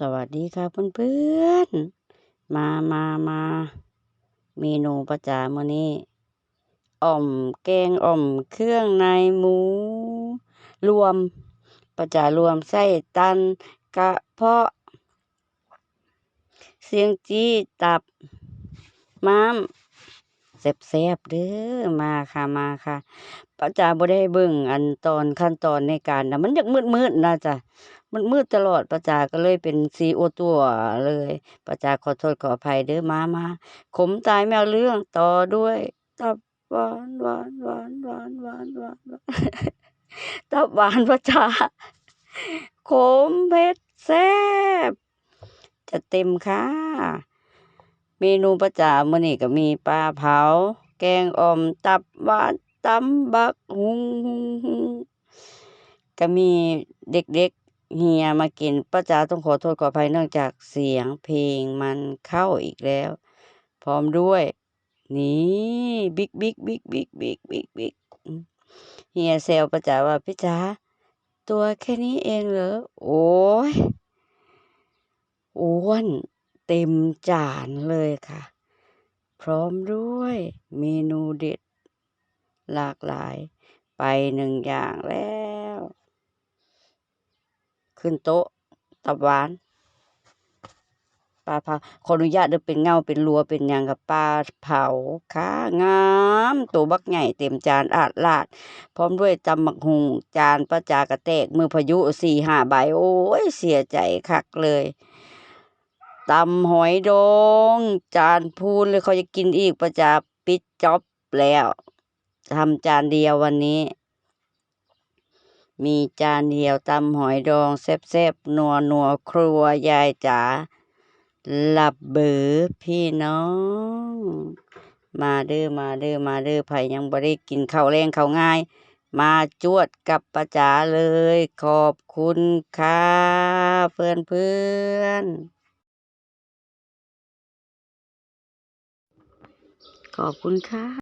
สวัสดีค่ะเพื่อนๆ มามามาเมนูประจามื้อนี้อ่อมแกงอ่อมเครื่องในหมู รวมประจารวมไส้ตันกระเพาะ เสียงจี้ตับม้ามแซ่บๆเด้อมาค่ะมาค่ะป้าจ๋าบ่ได้เบิ่งอันตอนขั้นตอนในการนะมันอยากมืดๆนะจ้ะ มืดตลอดป้าจ๋าก็เลยเป็นซีโอตัวเลยป้าจ๋าขอโทษขออภัยเด้อมามาขมตายไม่เอาเรื่องต่อด้วยตับหวานหวานหวานหวานหวานหวานตับหวานป้าจ๋าขมเผ็ดแซ่บจะเต็มค่ะ เมนูประจามื้อนี้ก็มีปลาเผา แกงอ่อมตับหวานตำบักหุงก็มีเด็กๆ เฮียมากินป้าจ๋าต้องขอโทษขออภัยเนื่องจากเสียงเพลงมันเข้าอีกแล้ว พร้อมด้วย นี่บิ๊กบิ๊กบิ๊กบิ๊กบิ๊กบิ๊กบิ๊กเฮียแซวป้าจ๋าว่าพี่จ๋าตัวแค่นี้เองเหรอโอ้ยอ้วนเต็มจานเลยค่ะ พร้อมด้วยเมนูเด็ด หลากหลายไปหนึ่งอย่างแล้ว ขึ้นโต๊ะตับหวานปลาเผาขออนุญาตเด้อเป็นเงาเป็นรัวเป็นยังกับปลาเผาค่ะงามตัวบักใหญ่เต็มจานอาดลาด พร้อมด้วยตำบักหุงจานประจากระแตกมือพายุสี่ห้าใบโอ้ยเสียใจคักเลยตำหอยดองจานพูนเลยเขาจะกินอีกประจาปิดจ็อบแล้วทำจานเดียววันนี้ มีจานเดียวตำหอยดองแซ่บๆนัวนัวครัวยายจ๋าหลับเบือพี่น้อง มาเด้อมาเด้อมาเด้อไผยังบ่ได้กินข้าวแรงข้าวง่าย มาจวดกับประจาเลย ขอบคุณค่ะเพื่อนเพื่อนขอบคุณค่ะ